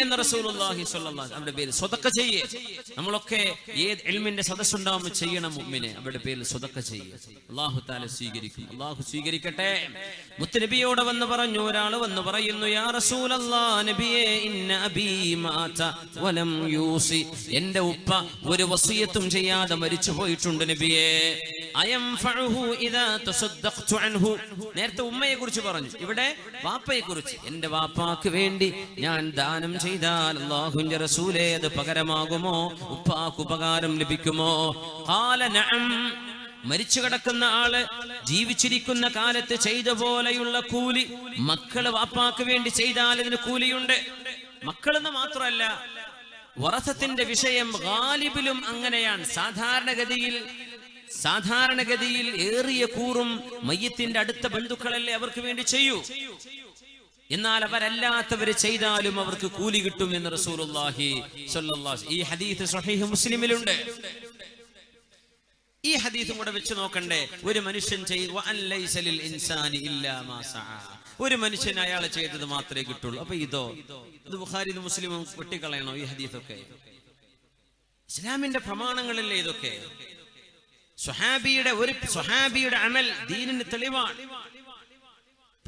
എന്ന് റസൂലുള്ളാഹി അവരുടെ പേര് സ്വതക്ക ചെയ്യേ. നമ്മളൊക്കെ ഏത് എൽമിന്റെ സദസ്സുണ്ടാവുമ്പോൾ ചെയ്യണം മുമ്മിനെ അവരുടെ പേരിൽ സ്വതക്ക ചെയ്യേ. അള്ളാഹു താല സ്വീകരിക്കും. അള്ളാഹു സ്വീകരിക്കട്ടെ. മുത്തുനബിയോട് വന്ന് പറഞ്ഞു ഒരാൾ വന്ന് പറയുന്നു യാ റസൂലല്ലാ നബിയെ ഇന്ന മാത വലം യൂസി. എന്റെ ഉപ്പ ഒരു വസിയത്തും ചെയ്യാതെ മരിച്ചു പോയിട്ടുണ്ട് നബിയേ. നേരത്തെ ഉമ്മയെ കുറിച്ച് പറഞ്ഞു. ഇവിടെ വാപ്പയെ കുറിച്ച് എന്റെ വാപ്പാക്ക് വേണ്ടി ഞാൻ ദാനം ചെയ്താൽ അള്ളാഹുന്റെ റസൂലേ അത് പകരമാകുമോ? ഉപ്പാക്ക് ഉപകാരം ലഭിക്കുമോ? മരിച്ചു കിടക്കുന്ന ആൾ ജീവിച്ചിരിക്കുന്ന കാലത്ത് ചെയ്ത പോലെയുള്ള കൂലി മക്കൾ വാപ്പാക്ക് വേണ്ടി ചെയ്താൽ ഇതിന് കൂലിയുണ്ട്. മക്കളെന്ന് മാത്രമല്ല വറസത്തിന്റെ വിഷയം ഗാലിബിലും അങ്ങനെയാണ്. സാധാരണഗതിയിൽ സാധാരണഗതിയിൽ ഏറിയ കൂറും മയ്യത്തിന്റെ അടുത്ത ബന്ധുക്കളല്ലേ അവർക്ക് വേണ്ടി ചെയ്യൂ. എന്നാൽ അവരല്ലാത്തവര് ചെയ്താലും അവർക്ക് കൂലി കിട്ടും എന്ന് റസൂലുള്ളാഹി സ്വല്ലല്ലാഹി ഈ ഹദീസ് സ്വഹീഹ് മുസ്ലിമിലുണ്ട്. ഈ ഹദീസും കൂടെ വെച്ച് നോക്കണ്ടേ ഒരു മനുഷ്യൻ ഇൻസാനി. ഒരു മനുഷ്യൻ അയാൾ ചെയ്തത് മാത്രമേ കിട്ടുള്ളൂ. അപ്പൊ ഇതോ? ഇത് ഇത് മുസ്ലിമും വെട്ടിക്കളയണോ ഈ ഹദീസൊക്കെ? ഇസ്ലാമിന്റെ പ്രമാണങ്ങളല്ലേ ഇതൊക്കെ? സുഹാബിയുടെ ഒരു സുഹാബിയുടെ അമൽ ദീനിന് തെളിവാണ്.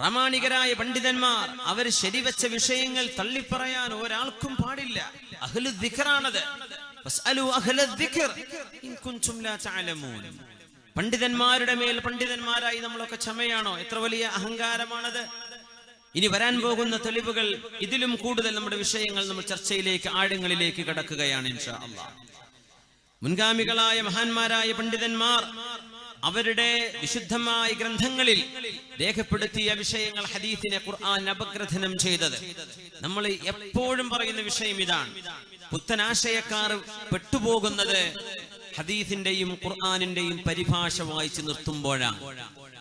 പ്രാമാണികരായ പണ്ഡിതന്മാർ അവർ ശരിവെച്ച വിഷയങ്ങൾ തള്ളിപ്പറയാൻ ഒരാൾക്കും പാടില്ല. അഹ്ലു തഅലമൂൻ. പണ്ഡിതന്മാരുടെ മേൽ പണ്ഡിതന്മാരായി നമ്മളൊക്കെ ക്ഷമയാണോ? എത്ര വലിയ അഹങ്കാരമാണത്? ഇനി വരാൻ പോകുന്ന തെളിവുകൾ ഇതിലും കൂടുതൽ നമ്മുടെ വിഷയങ്ങൾ നമ്മൾ ചർച്ചയിലേക്ക് ആഴങ്ങളിലേക്ക് കടക്കുകയാണ് ഇൻഷാ അള്ളാഹ് മുൻഗാമികളായ മഹാന്മാരായ പണ്ഡിതന്മാർ അവരുടെ വിശുദ്ധമായ ഗ്രന്ഥങ്ങളിൽ രേഖപ്പെടുത്തിയ വിഷയങ്ങൾ ഹദീസിനെ ഖുർആൻ അപഗ്രഥനം ചെയ്തത്. നമ്മൾ എപ്പോഴും പറയുന്ന വിഷയം ഇതാണ്. പുത്തനാശയക്കാർ പെട്ടുപോകുന്നത് ഹദീസിന്റെയും ഖുർആാനിന്റെയും പരിഭാഷ വായിച്ചു നിർത്തുമ്പോഴാണ്.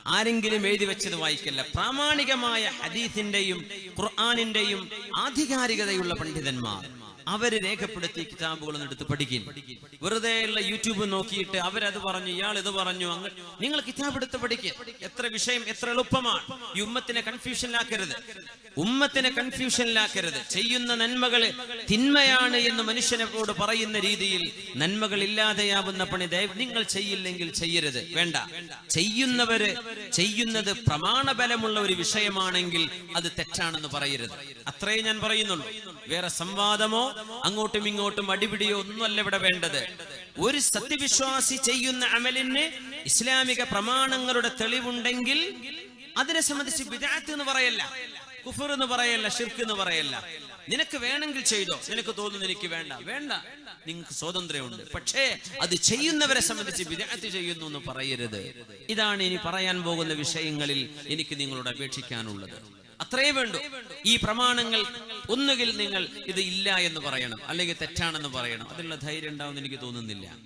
ആരെങ്കിലും എഴുതി വെച്ചത് വായിക്കല്ല. പ്രാമാണികമായ ഹദീസിന്റെയും ഖുർആാനിന്റെയും ആധികാരികതയുള്ള പണ്ഡിതന്മാർ. അവർ രേഖപ്പെടുത്തി കിതാബുകളൊന്നും എടുത്ത് പഠിക്കും. വെറുതെ ഉള്ള യൂട്യൂബ് നോക്കിയിട്ട് അവരത് പറഞ്ഞു ഇയാൾ ഇത് പറഞ്ഞു അങ്ങനെ നിങ്ങൾ കിതാബ് എടുത്ത് പഠിക്കുക എത്ര വിഷയം എത്ര എളുപ്പമാണ്. ഈ ഉമ്മത്തിനെ കൺഫ്യൂഷനിലാക്കരുത് ഉമ്മത്തിനെ കൺഫ്യൂഷനിലാക്കരുത് ചെയ്യുന്ന നന്മകൾ തിന്മയാണ് എന്ന് മനുഷ്യനോട് പറയുന്ന രീതിയിൽ നന്മകൾ ഇല്ലാതെയാവുന്ന പണി നിങ്ങൾ ചെയ്യില്ലെങ്കിൽ ചെയ്യരുത്. വേണ്ട. ചെയ്യുന്നവര് ചെയ്യുന്നത് പ്രമാണബലമുള്ള ഒരു വിഷയമാണെങ്കിൽ അത് തെറ്റാണെന്ന് പറയരുത്. അത്രേ ഞാൻ പറയുന്നുള്ളൂ. വേറെ സംവാദമോ അങ്ങോട്ടും ഇങ്ങോട്ടും അടിപിടിയോ ഒന്നുമല്ല ഇവിടെ വേണ്ടത്. ഒരു സത്യവിശ്വാസി ചെയ്യുന്ന അമലിന് ഇസ്ലാമിക പ്രമാണങ്ങളുടെ തെളിവുണ്ടെങ്കിൽ അതിനെ സംബന്ധിച്ച് വിദാത്ത് എന്ന് പറയല്ല കുഫർ എന്ന് പറയല്ല ഷിർക്ക് എന്ന് പറയല്ല. നിനക്ക് വേണമെങ്കിൽ ചെയ്തോ. നിനക്ക് തോന്നുന്നു എനിക്ക് വേണ്ട. വേണ്ട. നിങ്ങൾക്ക് സ്വാതന്ത്ര്യമുണ്ട്. പക്ഷേ അത് ചെയ്യുന്നവരെ സംബന്ധിച്ച് വിദാത്ത് ചെയ്യുന്നു എന്ന് പറയരുത്. ഇതാണ് ഇനി പറയാൻ പോകുന്ന വിഷയങ്ങളിൽ എനിക്ക് നിങ്ങളോട് അപേക്ഷിക്കാനുള്ളത്. അത്രേ വേണ്ടു. ഈ പ്രമാണങ്ങൾ ഒന്നുകിൽ നിങ്ങൾ ഇത് ഇല്ല എന്ന് പറയണം അല്ലെങ്കിൽ തെറ്റാണെന്ന് പറയണം. അതിനുള്ള ധൈര്യം ഉണ്ടാവുമെന്ന് എനിക്ക് തോന്നുന്നില്ല.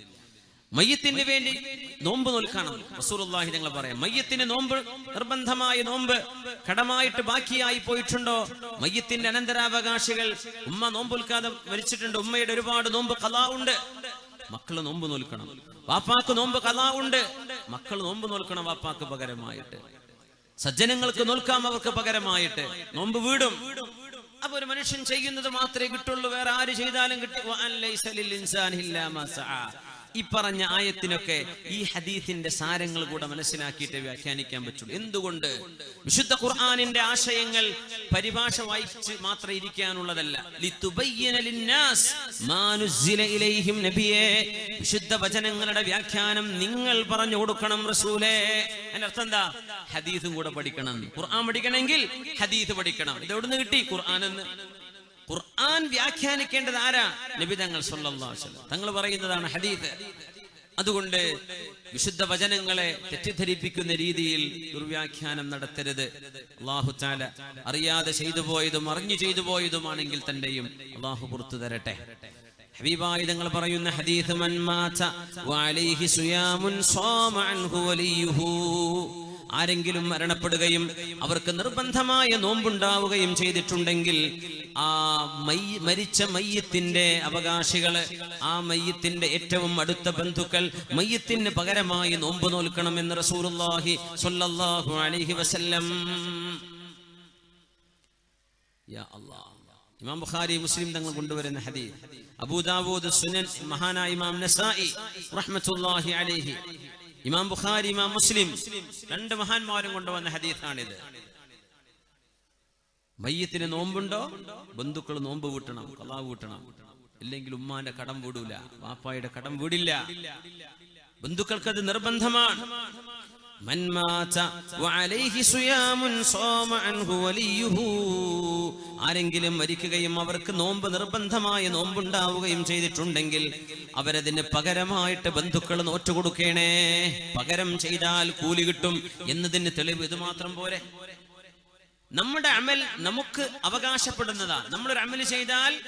മയ്യത്തിന് വേണ്ടി നോമ്പ് നോൽക്കണം റസൂലുള്ളാഹി ഞങ്ങൾ പറയാം. മയ്യത്തിന് നോമ്പ് നിർബന്ധമായ നോമ്പ് കടമായിട്ട് ബാക്കിയായി പോയിട്ടുണ്ടോ? മയ്യത്തിന്റെ അനന്തരാവകാശികൾ ഉമ്മ നോമ്പൊൽക്കാതെ മരിച്ചിട്ടുണ്ട്. ഉമ്മയുടെ ഒരുപാട് നോമ്പ് കലാ ഉണ്ട്. മക്കൾ നോമ്പ് നോൽക്കണം. വാപ്പാക്ക് നോമ്പ് കലാ ഉണ്ട്. മക്കൾ നോമ്പ് നോൽക്കണം വാപ്പാക്ക് പകരമായിട്ട്. സജ്ജനങ്ങൾക്ക് നോൽക്കാം അവർക്ക് പകരമായിട്ട്. നോമ്പ് വീടും. അപ്പൊ ഒരു മനുഷ്യൻ ചെയ്യുന്നത് മാത്രമേ കിട്ടുള്ളൂ. വേറെ ആര് ചെയ്താലും കിട്ടും. ഈ പറഞ്ഞ ആയത്തിനൊക്കെ ഈ ഹദീസിന്റെ സാരങ്ങൾ കൂടെ മനസ്സിലാക്കിയിട്ട് വ്യാഖ്യാനിക്കാൻ പറ്റുള്ളൂ. എന്തുകൊണ്ട്? വിശുദ്ധ ഖുർആാനിന്റെ ആശയങ്ങൾ പരിഭാഷ വായിച്ച് മാത്രം ഇരിക്കാനുള്ളതല്ല. വിശുദ്ധ വചനങ്ങളുടെ വ്യാഖ്യാനം നിങ്ങൾ പറഞ്ഞു കൊടുക്കണം റസൂലേ. അതിന്റെ അർത്ഥം എന്താ? ഹദീസും കൂടെ പഠിക്കണം. ഖുർആൻ പഠിക്കണമെങ്കിൽ ഹദീസ് പഠിക്കണം. ഇത് എവിടുന്ന് കിട്ടി? ഖുർആൻ എന്ന് ഖുർആൻ വ്യാഖ്യാനിക്കേണ്ടത് ആരാ? നബി തങ്ങൾ അലൈഹി തങ്ങൾ പറയുന്നതാണ് ഹദീസ്. അതുകൊണ്ട് വിശുദ്ധ വചനങ്ങളെ തെറ്റിദ്ധരിപ്പിക്കുന്ന രീതിയിൽ ദുർവ്യാഖ്യാനം നടത്തരുത്. അള്ളാഹു ചാല അറിയാതെ ചെയ്തു പോയതും അറിഞ്ഞു ചെയ്തു പോയതുമാണെങ്കിൽ തന്റെയും അള്ളാഹു പുറത്തു തരട്ടെ. ഹബീബായി തങ്ങൾ പറയുന്ന ഹദീസ് വഅലൈഹി ആരെങ്കിലും മരണപ്പെടുകയും അവർക്ക് നിർബന്ധമായ നോമ്പുണ്ടാവുകയും ചെയ്തിട്ടുണ്ടെങ്കിൽ ആ മരിച്ച മയ്യത്തിന്റെ അവകാശികൾ ആ മയ്യത്തിന്റെ ഏറ്റവും അടുത്ത ബന്ധുക്കൾ മയ്യത്തിന് പകരമായി നോമ്പ് നോൽക്കണം എന്ന് റസൂലുള്ളാഹി സ്വല്ലല്ലാഹു അലൈഹി വസല്ലം. യാ അല്ലാഹ് ഇമാം ബുഖാരി മുസ്ലിം തങ്ങൾ കൊണ്ടുവരുന്ന ഹദീസ്. അബൂദാവൂദ് സുനൻ മഹാനായ ഇമാം നസായി റഹ്മത്തുള്ളാഹി അലൈഹി. ഇമാം ബുഖാരി ഇമാം മുസ്ലിം രണ്ട് മഹാന്മാരും കൊണ്ടുവന്ന ഹദീസാണിത്. മയ്യത്തിന് നോമ്പുണ്ടോ ബന്ധുക്കൾ നോമ്പ് വീട്ടണം കലാവ് വീട്ടണം ഇല്ലെങ്കിൽ ഉമ്മാന്റെ കടം വീടൂല വാപ്പായുടെ കടം വീടില്ല ബന്ധുക്കൾക്ക് അത് നിർബന്ധമാണ് من مات وعليه صيام صام عنه وليه ആരെങ്കിലും മരിക്കുകയും അവർക്ക് നോമ്പ് നിർബന്ധമായ നോമ്പുണ്ടാവുകയും ചെയ്തിട്ടുണ്ടെങ്കിൽ അവരതിന് പകരമായിട്ട് ബന്ധുക്കൾ നോറ്റുകൊടുക്കണേ പകരം ചെയ്താൽ കൂലി കിട്ടും എന്നതിന് തെളിവ് ഇത് മാത്രം പോരെ നമ്മുടെ അമൽ നമുക്ക് അവകാശപ്പെടുന്നതാണ്. നമ്മളൊരു അമൽ ചെയ്താൽ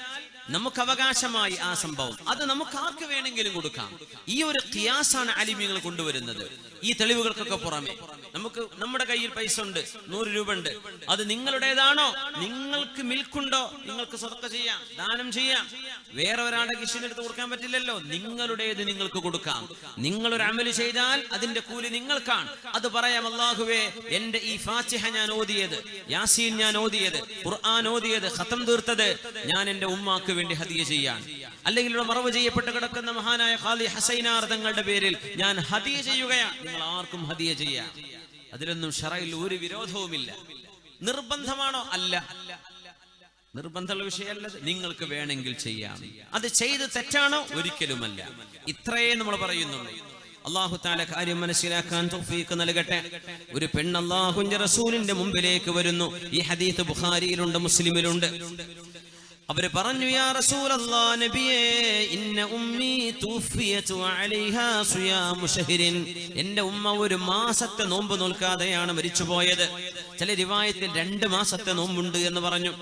നമുക്ക് അവകാശമായി ആ സംഭവം. അത് നമുക്ക് ആർക്ക് വേണമെങ്കിലും കൊടുക്കാം. ഈ ഒരു ക്യാസാണ് അലിമ്യങ്ങൾ കൊണ്ടുവരുന്നത്. ഈ തെളിവുകൾക്കൊക്കെ പുറമെ. നമുക്ക് നമ്മുടെ കയ്യിൽ പൈസ ഉണ്ട് നൂറ് രൂപ ഉണ്ട്. അത് നിങ്ങളുടേതാണോ? നിങ്ങൾക്ക് മിൽക്കുണ്ടോ? നിങ്ങൾക്ക് സ്വതക്ക ചെയ്യാം ദാനം ചെയ്യാം. വേറെ ഒരാളുടെ കിഷിനെടുത്ത് കൊടുക്കാൻ പറ്റില്ലല്ലോ. നിങ്ങളുടേത് നിങ്ങൾക്ക് കൊടുക്കാം. നിങ്ങളൊരു അമൽ ചെയ്താൽ അതിന്റെ കൂലി നിങ്ങൾക്കാണ്. അത് പറയാം അള്ളാഹുവേ എന്റെ ഈ ഫാത്തിഹ ഞാൻ ഓതിയത് യാസീൻ ഞാൻ ഓതിയത് ഖുർആൻ ഓതിയത് ഖത്തം തീർത്തത് ഞാൻ എന്റെ ഉമ്മാക്ക് വേണ്ടി ഹദിയ ചെയ്യാൻ. അല്ലെങ്കിൽ ഇവിടെ മറവ് ചെയ്യപ്പെട്ട് കിടക്കുന്ന മഹാനായ ഖാലി ഹസൈനാർ തങ്ങളുടെ പേരിൽ ഞാൻ ഹതിയ ചെയ്യുകയാണ്. നിങ്ങൾ ആർക്കും ഹതിയ ചെയ്യാം. അതിലൊന്നും ഷറയിൽ ഒരു വിരോധവുമില്ല. നിർബന്ധമാണോ? അല്ല. നിർബന്ധമുള്ള വിഷയമല്ല. നിങ്ങൾക്ക് വേണമെങ്കിൽ ചെയ്യാം. അത് ചെയ്ത് തെറ്റാണോ? ഒരിക്കലുമല്ല. ഇത്രയേ നമ്മൾ പറയുന്നുള്ളൂ. അള്ളാഹു താല കാര്യം മനസ്സിലാക്കാൻ തൗഫീഖ് നൽകട്ടെ. ഒരു പെണ്ണ് അള്ളാഹുന്റെ റസൂലിന്റെ മുമ്പിലേക്ക് വരുന്നു. ഈ ഹദീത്ത് ബുഖാരിയിലുണ്ട് മുസ്ലിമിലുണ്ട്. അവർ പറഞ്ഞു യാ റസൂലല്ലാ നബിയേ ഇന്ന ഉമ്മി തൂഫിയതു അലൈഹാ സിയാമു ശഹ്രിൻ എന്റെ ഉമ്മ ഒരു മാസത്തെ നോമ്പ് നോൽക്കാതെയാണ് മരിച്ചുപോയത്. ചില റിവായത്തിൽ രണ്ട് മാസത്തെ നോമ്പുണ്ട് എന്ന് പറഞ്ഞു.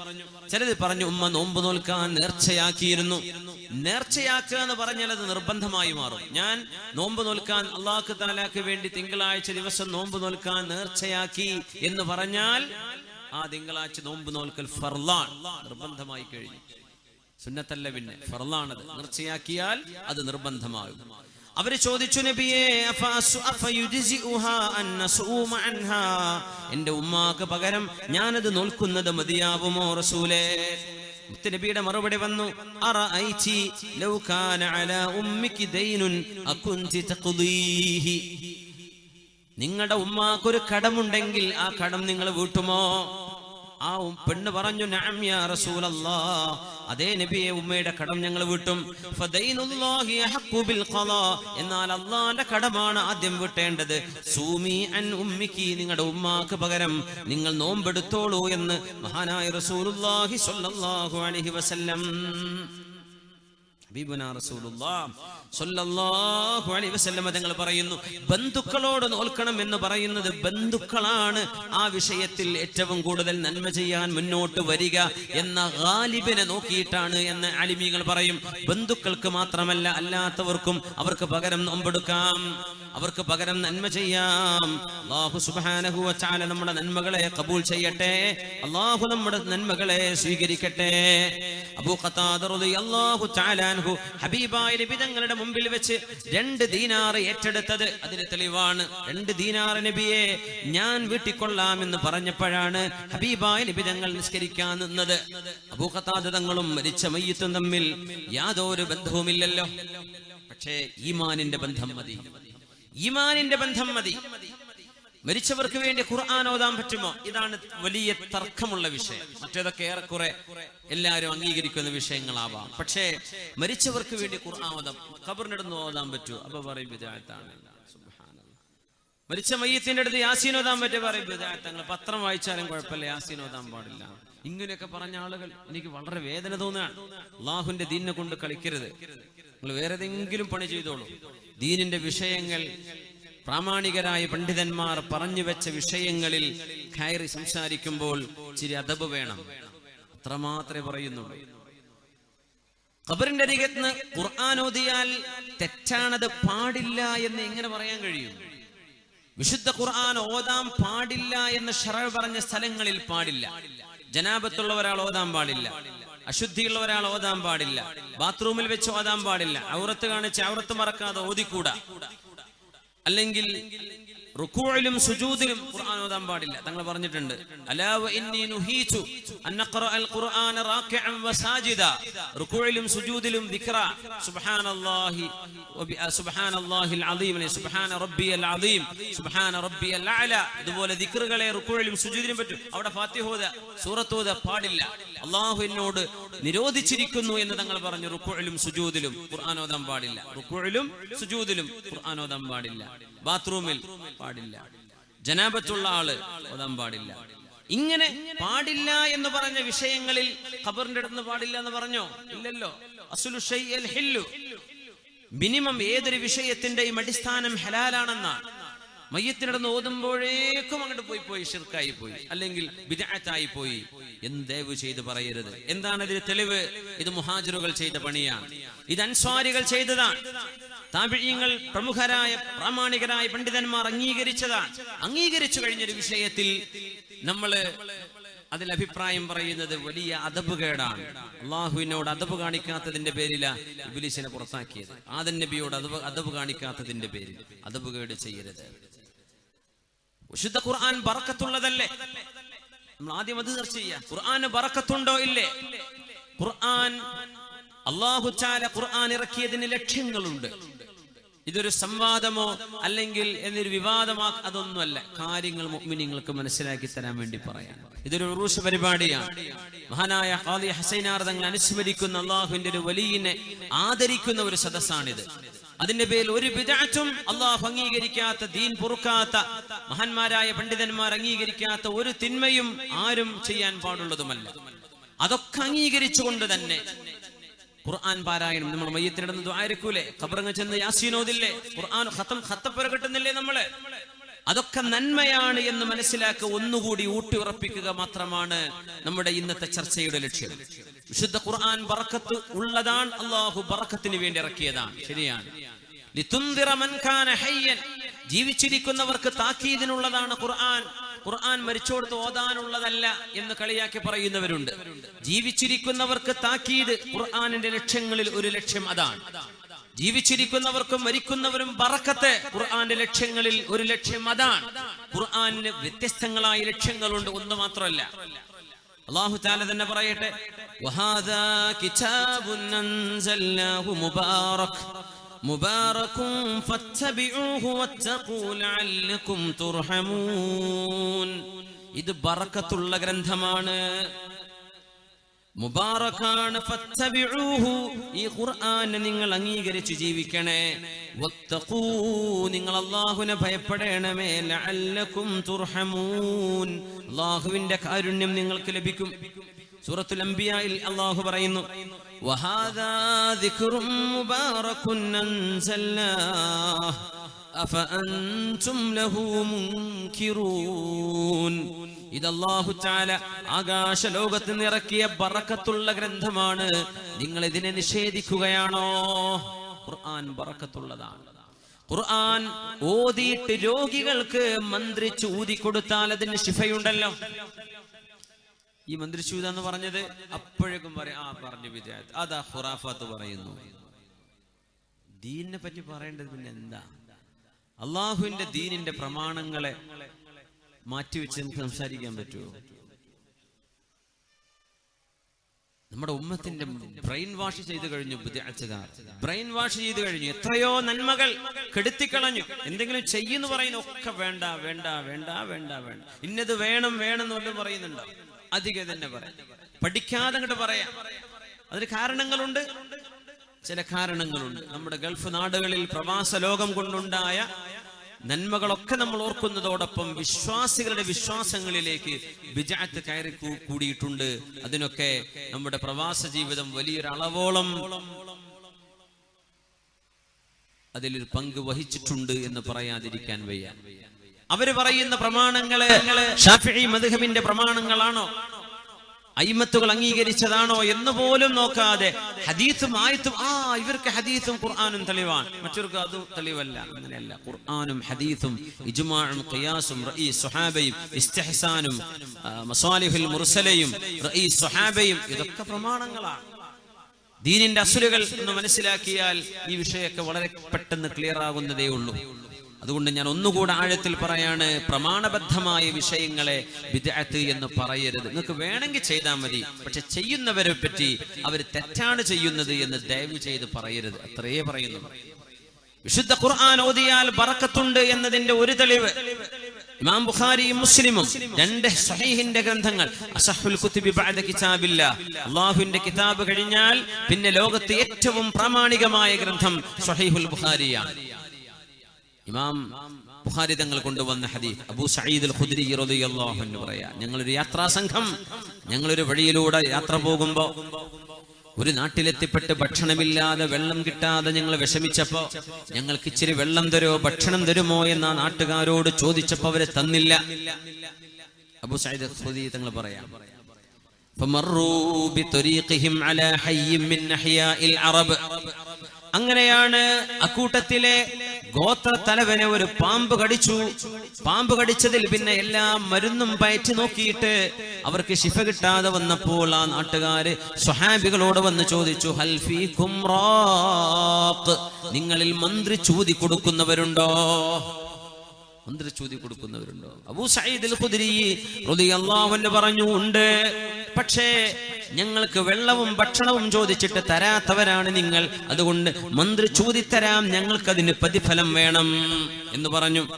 ചിലത് പറഞ്ഞു ഉമ്മ നോമ്പ് നോൽക്കാൻ നേർച്ചയാക്കിയിരുന്നു. നേർച്ചയാക്കുക എന്ന് പറഞ്ഞാൽ അത് നിർബന്ധമായി മാറും. ഞാൻ നോമ്പ് നോൽക്കാൻ അള്ളാഹ് തലാക്ക് വേണ്ടി തിങ്കളാഴ്ച ദിവസം നോമ്പ് നോൽക്കാൻ നേർച്ചയാക്കി എന്ന് പറഞ്ഞാൽ ആ തിങ്കളാഴ്ച നോമ്പ് നോൽക്കൽ ഫർലാൻ നിർബന്ധമായി കഴിഞ്ഞു. സുന്നത്തല്ല പിന്നെ ഫർലാണത് നിർച്ചയാക്കിയാൽ അത് നിർബന്ധമാകും. അവർ ചോദിച്ചു? എന്റെ ഉമ്മാക്ക് പകരം ഞാനത് നോൽക്കുന്നത് മതിയാവുമോ റസൂലേ? നബിയുടെ മറുപടി വന്നു നിങ്ങളുടെ ഉമ്മാക്കൊരു കടമുണ്ടെങ്കിൽ ആ കടം നിങ്ങൾ വീട്ടുമോ? ആ പെണ്ണ് പറഞ്ഞു അതേ നബിയെ ഉമ്മയുടെ കടം ഞങ്ങൾ വിട്ടും. എന്നാൽ അള്ളാന്റെ കടമാണ് ആദ്യം വിട്ടേണ്ടത്. സൂമി അൻ ഉമ്മിക്ക് നിങ്ങളുടെ ഉമ്മാക്ക് പകരം നിങ്ങൾ നോമ്പെടുത്തോളൂ എന്ന് മഹാനായ റസൂലുള്ളാഹി സ്വല്ലല്ലാഹു അലൈഹി വസല്ലം തങ്ങൾ പറയുന്നു ബന്ധുക്കളോട് നോൽക്കണം എന്ന് പറയുന്നത് ബന്ധുക്കളാണ്. ആ വിഷയത്തിൽ ഏറ്റവും കൂടുതൽ നന്മ ചെയ്യാൻ മുന്നോട്ട് വരിക എന്ന ഗാലിബിനെ നോക്കിയിട്ടാണ് എന്ന് അലിമികൾ പറയും. ബന്ധുക്കൾക്ക് മാത്രമല്ല അല്ലാത്തവർക്കും അവർക്ക് പകരം നോമ്പെടുക്കാം. അവർക്ക് പകരം നന്മ ചെയ്യാം. അള്ളാഹു സുബ്ഹാനഹു വ തആല നമ്മുടെ നന്മകളെ കബൂൽ ചെയ്യട്ടെ. അള്ളാഹു നമ്മുടെ നന്മകളെ സ്വീകരിക്കട്ടെ. അബൂ തആല അൻഹു ഹബീബായ നബി തങ്ങളുടെ മുമ്പിൽ വെച്ച് രണ്ട് ദീനാറ് ഏറ്റെടുത്തത്. അതിന് തെളിവാണ് രണ്ട് ദീനാറ് നബിയെ ഞാൻ വീട്ടിക്കൊള്ളാം എന്ന് പറഞ്ഞപ്പോഴാണ് ഹബീബായ നബി തങ്ങൾ നിസ്കരിക്കാൻ നിന്നത്. അബൂ തങ്ങളും മരിച്ച മയ്യത്തും തമ്മിൽ യാതൊരു ബന്ധവുമില്ലല്ലോ. പക്ഷേ ഈമാനിന്റെ ബന്ധം മതി. ഈമാനിന്റെ ബന്ധം മതി. മരിച്ചവർക്ക് വേണ്ടി ഖുർആൻ ഓതാൻ പറ്റുമോ? ഇതാണ് വലിയ തർക്കമുള്ള വിഷയം. മറ്റേതൊക്കെ ഏറെക്കുറെ എല്ലാവരും അംഗീകരിക്കുന്ന വിഷയങ്ങളാവാം. പക്ഷേ മരിച്ചവർക്ക് വേണ്ടി ഖുർആൻ ഓതാം ഖബറിനടുന്ന് ഓതാൻ പറ്റുമോ? അപ്പൊ പറയും വിദായത്താണ് മരിച്ച മയ്യത്തിന്റെ അടുത്ത് യാസീൻ ഓതാൻ പറ്റിയ പറയും വിദായത്തങ്ങൾ പത്രം വായിച്ചാലും കുഴപ്പമില്ല യാസീൻ ഓതാൻ പാടില്ല. ഇങ്ങനെയൊക്കെ പറഞ്ഞ ആളുകൾ എനിക്ക് വളരെ വേദന തോന്നുകയാണ്. അള്ളാഹുന്റെ ദീനിനെ കൊണ്ട് കളിക്കരുത്. നിങ്ങൾ വേറെ ഏതെങ്കിലും പണി ചെയ്തോളൂ. ദീനിന്റെ വിഷയങ്ങൾ പ്രാമാണികരായ പണ്ഡിതന്മാർ പറഞ്ഞു വെച്ച വിഷയങ്ങളിൽ കയറി സംസാരിക്കുമ്പോൾ ചിരി അതബ് വേണം. അത്രമാത്രമേ പറയുന്നുള്ളൂ. ഖബറിന്റെ അരികത്ത് ഖുർആൻ ഓതിയാൽ തെറ്റാണത് പാടില്ല എന്ന് എങ്ങനെ പറയാൻ കഴിയും? വിശുദ്ധ ഖുർആൻ ഓതാൻ പാടില്ല എന്ന് ഷറ പറഞ്ഞ സ്ഥലങ്ങളിൽ പാടില്ല. ജനാപത്തുള്ള ഒരാൾ ഓതാൻ പാടില്ല. അശുദ്ധിയുള്ള ഒരാൾ ഓതാൻ പാടില്ല. ബാത്റൂമിൽ വെച്ച് ഓതാൻ പാടില്ല. ഔറത്ത് കാണിച്ച് ഔറത്ത് മറക്കാതെ ഓതിക്കൂടാ. അല്ലെങ്കിൽ റുക്കൂഴിലും സുജൂദിലും ഖുർആൻ ഓതാൻ പാടില്ല. തങ്ങൾ പറഞ്ഞിട്ടുണ്ട് റുക്കൂഴിലും സുജൂദിലും ദിക്റ സുബ്ഹാനല്ലാഹി സുബ്ഹാനല്ലാഹിൽ അദീം സുബ്ഹാന റബ്ബിയൽ അദീം സുബ്ഹാന റബ്ബിയൽ അഅല. ഇതുപോലെ ദിക്റുകളെ റുക്കൂഴിലും സുജൂദിലും പറ്റും. അവിടെ ഫാത്തിഹ ഓത സൂറത്ത് ഓത പാടില്ല. അല്ലാഹു എന്നോട് നിരോധിച്ചിരിക്കുന്നു എന്ന് തങ്ങൾ പറഞ്ഞു റുക്കൂഴിലും സുജൂദിലും ഖുർആൻ ഓതാൻ പാടില്ല. റുക്കൂഴിലും സുജൂദിലും ഖുർആൻ ഓതാൻ പാടില്ല. ബാത്റൂമിൽ പാടില്ല. ജനാബത്തുള്ള ആൾ ഓതാൻ പാടില്ല. ഇങ്ങനെ പാടില്ല എന്ന് പറഞ്ഞ വിഷയങ്ങളിൽ ഖബറിന്റെ അടുത്ത് പാടില്ല എന്ന് പറഞ്ഞോ? ഇല്ലല്ലോ. അസുലു ഹില്ലു. മിനിമം ഏതൊരു വിഷയത്തിന്റെയും അടിസ്ഥാനം ഹലാലാണെന്നാണ് മയ്യത്തിനടന്ന് ഓതുമ്പോഴേക്കും അങ്ങോട്ട് പോയി പോയി ഷിർക്കായി പോയി. അല്ലെങ്കിൽ വിദഗ്ധായി പോയി. എന്ന് ദയവ് ചെയ്ത് പറയരുത്. എന്താണ് ഇതിന് തെളിവ്? ഇത് മുഹാജിറുകൾ ചെയ്ത പണിയാണ്. ഇത് അൻസ്വാരികൾ ചെയ്തതാണ്. താപിഴയങ്ങൾ പ്രമുഖരായ പ്രാമാണികരായ പണ്ഡിതന്മാർ അംഗീകരിച്ചതാണ്. അംഗീകരിച്ചു കഴിഞ്ഞൊരു വിഷയത്തിൽ നമ്മൾ അതിൽ അഭിപ്രായം പറയുന്നത് വലിയ അതപുകേടാണ് അള്ളാഹുവിനോട് അതബ് കാണിക്കാത്തതിന്റെ പേരില ഇബിലിസിനെ പുറത്താക്കിയത്. ആദൻ നബിയോട് അതബ് അതബ് കാണിക്കാത്തതിന്റെ പേരിൽ അതപുകേട് ചെയ്യരുത്. വിശുദ്ധ ഖുർആൻ ബറക്കത്തുള്ളതല്ലേ? നമ്മൾ ആദ്യം അത് ചർച്ച ചെയ്യാം. ഖുർആന് ബറക്കത്തുണ്ടോ ഇല്ലേ? ഖുർആൻ അള്ളാഹു ചാല ഖുർആൻ ഇറക്കിയതിന് ലക്ഷ്യങ്ങളുണ്ട്. ഇതൊരു സംവാദമോ അല്ലെങ്കിൽ എന്നൊരു വിവാദമാ അതൊന്നുമല്ല. കാര്യങ്ങൾ മുഅ്മിനീങ്ങൾക്ക് മനസ്സിലാക്കി തരാൻ വേണ്ടി പറയാം. ഇതൊരു ഉറൂഷ പരിപാടിയാണ്. മഹാനായ ഹാദി ഹസൈനാർ തങ്ങൾ അനുസ്മരിക്കുന്ന അള്ളാഹുവിന്റെ ഒരു വലിയനെ ആദരിക്കുന്ന ഒരു സദസ്സാണിത്. അതിന്റെ പേരിൽ ഒരു വിദാറ്റും അള്ളാഹു അംഗീകരിക്കാത്ത ദീൻ പൊറുക്കാത്ത മഹാന്മാരായ പണ്ഡിതന്മാർ അംഗീകരിക്കാത്ത ഒരു തിന്മയും ആരും ചെയ്യാൻ പാടുള്ളതുമല്ല. അതൊക്കെ അംഗീകരിച്ചുകൊണ്ട് തന്നെ ഖുർആൻ പാരായണം. നമ്മൾ മയ്യത്തിനിടന്ന് ദ്വാരക്കൂലേ ഖബറങ്ങ് ചെന്ന് യാസീനോദില്ലേ? ഖുർആൻ ഖത്തം ഖത്തപ്പുര കിട്ടുന്നില്ലേ നമ്മൾ? അതൊക്കെ നന്മയാണ് എന്ന് മനസ്സിലാക്കുക ഒന്നുകൂടി ഊട്ടി ഉറപ്പിക്കുക മാത്രമാണ് നമ്മുടെ ഇന്നത്തെ ചർച്ചയുടെ ലക്ഷ്യം. വിശുദ്ധ ഖുർആൻ ബറക്കത്ത് ഉള്ളതാണ് അള്ളാഹു ബറക്കത്തിന് വേണ്ടി ഇറക്കിയതാണ്. ശരിയാണ്. ജീവിച്ചിരിക്കുന്നവർക്ക് താക്കീതിനുള്ളതാണ് ഖുർആൻ. ഖുർആൻ മരിച്ചോടുത്ത് ഓതാനുള്ളതല്ല എന്ന് കളിയാക്കി പറയുന്നവരുണ്ട്. ജീവിച്ചിരിക്കുന്നവർക്ക് താക്കീത് ഖുർആാനിന്റെ ലക്ഷ്യങ്ങളിൽ ഒരു ലക്ഷ്യം അതാണ്. ജീവിച്ചിരിക്കുന്നവർക്കും മരിക്കുന്നവരും പറക്കത്തെ ഖുർആന്റെ ലക്ഷ്യങ്ങളിൽ ഒരു ലക്ഷ്യം അതാണ്. ഖുർആാനിന് വ്യത്യസ്തങ്ങളായ ലക്ഷ്യങ്ങളുണ്ട് ഒന്ന് മാത്രമല്ല. അള്ളാഹു താല തന്നെ പറയട്ടെ വഹാദാ കിതാബുൻ അൻസൽനാഹു മുബാറക് مبارك فاتبعوه واتقوا لعلكم ترحمون ഇത് ബറക്കത്തുള്ള ഗ്രന്ഥമാണ് മുബാറക്കാണ് ഫത്തബിഊഹു ഈ ഖുർആനെ നിങ്ങൾ അംഗീകരിച്ച് ജീവിക്കണേ വത്തഖൂ നിങ്ങൾ അല്ലാഹുവിനെ ഭയപ്പെടണമേ ലഅല്ലക്കും തുർഹമൂൻ അല്ലാഹുവിന്റെ കാരുണ്യം നിങ്ങൾക്ക് ലഭിക്കും സൂറത്തുൽ അംബിയായിൽ അള്ളാഹു പറയുന്നു ഇത് ആകാശ ലോകത്ത് നിറക്കിയ ബറക്കത്തുള്ള ഗ്രന്ഥമാണ്. നിങ്ങൾ ഇതിനെ നിഷേധിക്കുകയാണോ? ഖുർആൻ ബറക്കത്തുള്ളതാണ്. ഖുർആൻ ഓതിയിട്ട് രോഗികൾക്ക് മന്ത്രിച്ച് ഊതിക്കൊടുത്താൽ അതിന് ശിഫയുണ്ടല്ലോ. ഈ മന്ത്രിശൂത എന്ന് പറഞ്ഞത് അപ്പോഴേക്കും പറയാം ആ പറഞ്ഞു വിജയത് അതാ ഖുറാഫാത്ത് പറയുന്നു. ദീനിനെ പറ്റി പറയേണ്ടത് പിന്നെ എന്താ? അള്ളാഹുവിന്റെ ദീനിന്റെ പ്രമാണങ്ങളെ മാറ്റിവെച്ച് നമുക്ക് സംസാരിക്കാൻ പറ്റുമോ? നമ്മുടെ ഉമ്മത്തിന്റെ ബ്രെയിൻ വാഷ് ചെയ്ത് കഴിഞ്ഞു ബ്രെയിൻ വാഷ് ചെയ്ത് കഴിഞ്ഞു എത്രയോ നന്മകൾ കെടുത്തിക്കളഞ്ഞു. എന്തെങ്കിലും ചെയ്യുന്നു പറയുന്ന ഒക്കെ വേണ്ട വേണ്ട വേണ്ട വേണ്ട വേണ്ട. ഇന്നത് വേണം വേണം എന്ന് വല്ലതും പറയുന്നുണ്ടോ? അധികം തന്നെ പറയാം. പഠിക്കാതെ അങ്ങോട്ട് പറയാം. അതിന് കാരണങ്ങളുണ്ട്. ചില കാരണങ്ങളുണ്ട്. നമ്മുടെ ഗൾഫ് നാടുകളിൽ പ്രവാസ ലോകം കൊണ്ടുണ്ടായ നന്മകളൊക്കെ നമ്മൾ ഓർക്കുന്നതോടൊപ്പം വിശ്വാസികളുടെ വിശ്വാസങ്ങളിലേക്ക് വിജാത്ത് കയറി കൂടിയിട്ടുണ്ട്. അതിനൊക്കെ നമ്മുടെ പ്രവാസ ജീവിതം വലിയൊരളവോളം അതിലൊരു പങ്ക് വഹിച്ചിട്ടുണ്ട് എന്ന് പറയാതിരിക്കാൻ വയ്യ. അവർ പറയുന്ന പ്രമാണങ്ങൾ ഷാഫി മദ്ഹബിന്റെ പ്രമാണങ്ങളാണോ? അയിമത്തുകൾ അംഗീകരിച്ചതാണോ എന്ന് പോലും നോക്കാതെ ഹദീസും ആയത്തും ആ ഇവർക്ക് ഹദീസും ഖുർആാനും തെളിവാണ്. മറ്റവർക്ക് അത് തെളിവല്ല അങ്ങനെയല്ല. ഖുർആാനും ഹദീസും ഇജുമാനും ഖിയാസും റഈ സുഹാബയും ഇസ്തിഹ്സാനും മസാലിഹുൽ മുർസലയും റഈ സുഹാബയും ഇതൊക്കെ പ്രമാണങ്ങളാണ്. ദീനിന്റെ അസുലുകൾ എന്ന് മനസ്സിലാക്കിയാൽ ഈ വിഷയമൊക്കെ വളരെ പെട്ടെന്ന് ക്ലിയർ ആകുന്നതേ ഉള്ളൂ. അതുകൊണ്ട് ഞാൻ ഒന്നുകൂടെ ആഴത്തിൽ പറയാണ് പ്രമാണബദ്ധമായ വിഷയങ്ങളെ വിദ്യാർത്ഥി എന്ന് പറയരുത്. നിങ്ങൾക്ക് വേണമെങ്കിൽ ചെയ്താൽ മതി പക്ഷെ ചെയ്യുന്നവരെ പറ്റി അവർ തെറ്റാണ് ചെയ്യുന്നത് എന്ന് ദയവ് ചെയ്ത് പറയരുത്. അത്രയേ പറയുന്നു. വിശുദ്ധ ഖുർആൻ ഓതിയാൽ ബറക്കത്തുണ്ട് എന്നതിന്റെ ഒരു തെളിവ്. ഇമാം ബുഖാരിയും മുസ്ലിമും രണ്ട് സഹീഹിന്റെ ഗ്രന്ഥങ്ങൾ. അസഹുൽ കുത്തുബി ബഅദ കിതാബില്ല. അല്ലാഹുവിന്റെ കിതാബ് കഴിഞ്ഞാൽ പിന്നെ ലോകത്തെ ഏറ്റവും പ്രാമാണികമായ ഗ്രന്ഥം സഹീഹുൽ ബുഖാരിയാണ്. ഇമാം ബുഖാരി തങ്ങൾ കൊണ്ടുവന്ന ഹദീസ് അബൂ സഈദ് അൽ ഖുദ്രി റളിയല്ലാഹു അൻഹു പറയാ ഞങ്ങളൊരു യാത്രാ സംഘം ഞങ്ങളൊരു വഴിയിലൂടെ യാത്ര പോകുമ്പോൾ ഒരു നാട്ടിലെത്തിപ്പെട്ട് ഭക്ഷണമില്ലാതെ വെള്ളം കിട്ടാതെ ഞങ്ങൾ വിഷമിച്ചപ്പോ ഞങ്ങൾക്ക് ഇച്ചിരി വെള്ളം തരുമോ ഭക്ഷണം തരുമോ എന്ന് ആ നാട്ടുകാരോട് ചോദിച്ചപ്പോ അവരെ തന്നില്ല അബു സയ്യിദ് ഖുദി തങ്ങൾ പറയാം فمروا بطريقهم على حي من أحياء العرب അങ്ങനെയാണ് അക്കൂട്ടത്തിലെ ഗോത്ര തലവനെ ഒരു പാമ്പ് കടിച്ചു. പാമ്പ് കടിച്ചതിൽ പിന്നെ എല്ലാ മരുന്നും പയറ്റി നോക്കിയിട്ട് അവർക്ക് ശിഫ കിട്ടാതെ വന്നപ്പോൾ ആ നാട്ടുകാര് സ്വഹാബികളോട് വന്ന് ചോദിച്ചു ഹൽഫി നിങ്ങളിൽ മന്ത്രി ചൂതി കൊടുക്കുന്നവരുണ്ടോ? മന്ത്രി ചൂതി കൊടുക്കുന്നവരുണ്ടോ? അബൂ സയ്യിദ് അൻഹു പറഞ്ഞു ഉണ്ട് പക്ഷേ ഞങ്ങൾക്ക് വെള്ളവും ഭക്ഷണവും ചോദിച്ചിട്ട് തരാത്തവരാണ് നിങ്ങൾ. അതുകൊണ്ട് മന്ത്രി ചോദിത്തരാം ഞങ്ങൾക്ക് അതിന് പ്രതിഫലം വേണം. എന്ന് പറഞ്ഞു.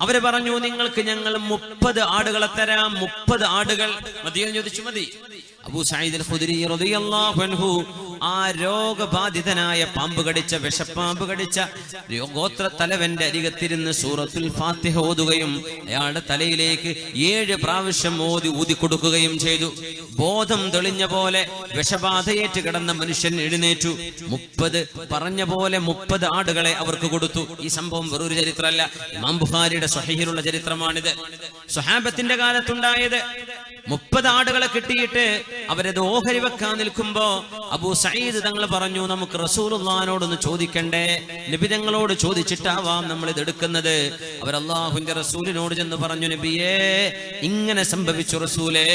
അവർ പറഞ്ഞു നിങ്ങൾക്ക് ഞങ്ങൾ മുപ്പത് ആടുകളെ തരാം മുപ്പത് ആടുകൾ. മതിയെന്ന് ചോദിച്ചു മതി. അബൂ സയ്യിദ് അൽ ആ രോഗബാധിതനായ പാമ്പ് കടിച്ച വിഷപ്പാമ്പ് കടിച്ച ഗോത്ര തലവന്റെ അരികത്തിരുന്ന് സൂറത്തുൽ ഫാത്തിഹ ഓതുകയും അയാളുടെ തലയിലേക്ക് ഏഴ് പ്രാവശ്യം ഓതി ഊതി കൊടുക്കുകയും ചെയ്തു. ബോധം തെളിഞ്ഞ പോലെ വിഷബാധയേറ്റ് കിടന്ന മനുഷ്യൻ എഴുന്നേറ്റു. മുപ്പത് പറഞ്ഞ പോലെ മുപ്പത് ആടുകളെ അവർക്ക് കൊടുത്തു. ഈ സംഭവം വെറൊരു ചരിത്രമല്ല. ഇമാം ബുഖാരിയുടെ സ്വഹീലുള്ള ചരിത്രമാണിത്. സ്വഹാബത്തിന്റെ കാലത്തുണ്ടായത്. മുപ്പത് ആടുകളെ കിട്ടിയിട്ട് അവരത് ഓഹരി വെക്കാൻ നിൽക്കുമ്പോ അബൂ സയ്യിദ് തങ്ങൾ പറഞ്ഞു നമുക്ക് റസൂലുള്ളഹാനോടൊന്ന് ചോദിക്കണ്ടേ? നബിതങ്ങളോട് ചോദിച്ചിട്ടാവാം നമ്മൾ ഇത് എടുക്കുന്നത് അള്ളാഹുന്റെ റസൂലിനോട് ചെന്ന് പറഞ്ഞു നബിയേ ഇങ്ങനെ സംഭവിച്ചു റസൂലേ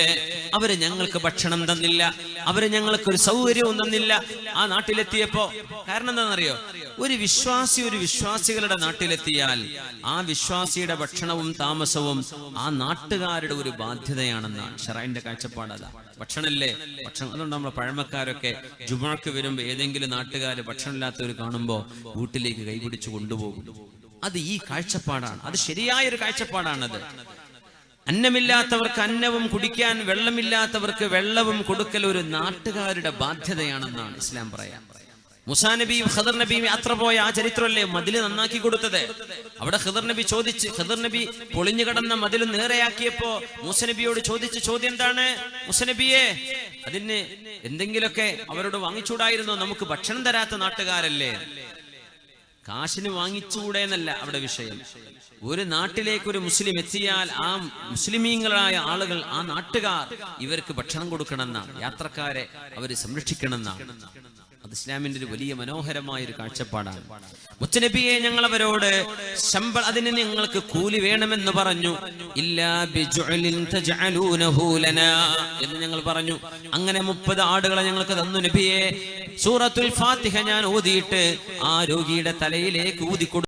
അവർ ഞങ്ങൾക്ക് ഭക്ഷണം തന്നില്ല അവർ ഞങ്ങൾക്ക് ഒരു സൗകര്യവും തന്നില്ല. ആ നാട്ടിലെത്തിയപ്പോ കാരണം എന്താണെന്നറിയോ? ഒരു വിശ്വാസി ഒരു വിശ്വാസികളുടെ നാട്ടിലെത്തിയാൽ ആ വിശ്വാസിയുടെ ഭക്ഷണവും താമസവും ആ നാട്ടുകാരുടെ ഒരു ബാധ്യതയാണെന്നാണ്. ഷറൈന്റെ കാഴ്ചപ്പാട് ഭക്ഷണല്ലേ? ഭക്ഷണം അതുകൊണ്ട് നമ്മളെ പഴമക്കാരൊക്കെ ജുമാക്ക് വരുമ്പോ ഏതെങ്കിലും നാട്ടുകാര് ഭക്ഷണമില്ലാത്തവർ കാണുമ്പോ വീട്ടിലേക്ക് കൈപിടിച്ച് കൊണ്ടുപോകും. അത് ഈ കാഴ്ചപ്പാടാണ്. അത് ശരിയായ ഒരു കാഴ്ചപ്പാടാണത്. അന്നമില്ലാത്തവർക്ക് അന്നവും കുടിക്കാൻ വെള്ളമില്ലാത്തവർക്ക് വെള്ളവും കൊടുക്കൽ ഒരു നാട്ടുകാരുടെ ബാധ്യതയാണെന്നാണ് ഇസ്ലാം പറയാം. മുസാ നബിയും ഖദർ നബിയും യാത്ര പോയ ആ ചരിത്രമല്ലേ മതിൽ നന്നാക്കി കൊടുത്തത്? അവിടെ ഖദർ നബി ചോദിച്ച് ഖദർ നബി പൊളിഞ്ഞു കടന്ന മതിൽ നേരെയാക്കിയപ്പോ മുസനബിയോട് ചോദിച്ച ചോദ്യം എന്താണ്? മുസനബിയെ അതിന് എന്തെങ്കിലുമൊക്കെ അവരോട് വാങ്ങിച്ചൂടായിരുന്നോ? നമുക്ക് ഭക്ഷണം തരാത്ത നാട്ടുകാരല്ലേ? കാശിന് വാങ്ങിച്ചുകൂടെ എന്നല്ല അവിടെ വിഷയം. ഒരു നാട്ടിലേക്ക് ഒരു മുസ്ലിം എത്തിയാൽ ആ മുസ്ലിമീങ്ങളായ ആളുകൾ ആ നാട്ടുകാർ ഇവർക്ക് ഭക്ഷണം കൊടുക്കണമെന്നാണ്. യാത്രക്കാരെ അവർ സംരക്ഷിക്കണമെന്നാണ്. ഇസ്ലാമിന്റെ ഒരു വലിയ മനോഹരമായ ഒരു കാഴ്ചപ്പാടാണ്. മുച്ചനബിയെ ഞങ്ങൾ അവരോട് ശമ്പള അതിന് നിങ്ങൾക്ക് കൂലി വേണമെന്ന് പറഞ്ഞു. എന്ന് ഞങ്ങൾ പറഞ്ഞു. അങ്ങനെ മുപ്പത് ആടുകളെ ഞങ്ങൾക്ക് തന്നു നബിയെ. സൂറത്തുൽ ഫാത്തിഹ ഞാൻ ഓതിയിട്ട് ആ രോഗിയുടെ തലയിലേക്ക് ഊതി